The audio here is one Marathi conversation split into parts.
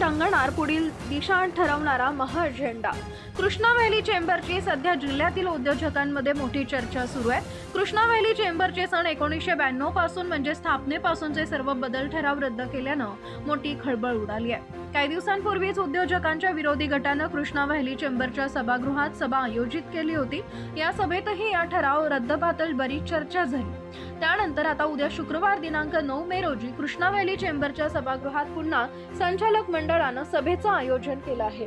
रंगणार पुढील दिशा ठरवणारा महाअजेंडा कृष्णा व्हॅली चेंबरची सध्या जिल्ह्यातील उद्योजकांमध्ये मोठी चर्चा सुरू आहे. कृष्णा व्हॅली चेंबरचे सन एकोणीसशे ब्याण्णवपासून म्हणजे स्थापनेपासूनचे सर्व बदल ठराव रद्द केल्यानं मोठी खळबळ उडाली आहे. काही दिवसांपूर्वीच उद्योजकांच्या विरोधी गटानं कृष्णा व्हॅली चेंबरच्या सभागृहात सभा आयोजित केली होती. या सभेतही या ठराव रद्दबातल बरीच चर्चा झाली. त्यानंतर आता उद्या शुक्रवार दिनांक नऊ मे रोजी कृष्णा व्हॅली चेंबरच्या सभागृहात पुन्हा संचालक मंडळानं सभेचं आयोजन केलं आहे.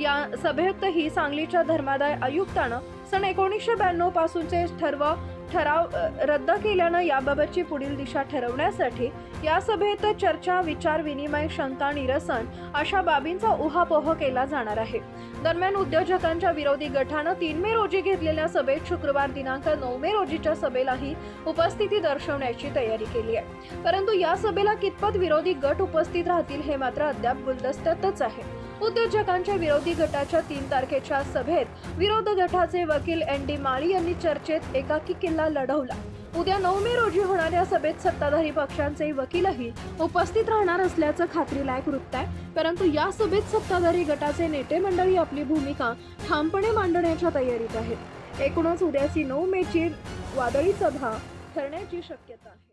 या सभेतही सांगलीच्या धर्मादाय आयुक्तानं सन एकोणीसशे ब्याण्णव पासूनचे ठरव ठराव रद्द केल्यानं याबाबतची पुढील दिशा ठरवण्यासाठी या सभेत चर्चा विचार विनिमय शंका निरसन अशा बाबींचा उहापोह केला जाणार आहे. दरम्यान उद्योजकांच्या विरोधी गटानं तीन मे रोजी घेतलेल्या सभेत शुक्रवार दिनांक नऊ मे रोजीच्या सभेलाही उपस्थिती दर्शवण्याची तयारी केली आहे. परंतु या सभेला कितपत विरोधी गट उपस्थित राहतील हे मात्र अद्याप गुलदस्त्यातच आहे. उद्योजकांच्या विरोधी गटाच्या तीन तारखेच्या सभेत विरोध गटाचे वकील एन डी माळी यांनी चर्चेत एकाकी किल्ला लढवला. उद्या नऊ मे रोजी होणाऱ्या सभेत सत्ताधारी पक्षांचे वकीलही उपस्थित राहणार असल्याचं खात्रीलायक वृत्त आहे. परंतु या सभेत सत्ताधारी गटाचे नेते मंडळी आपली भूमिका ठामपणे मांडण्याच्या तयारीत आहेत. एकूणच उद्याची नऊ मेची वादळी सभा ठरण्याची शक्यता आहे.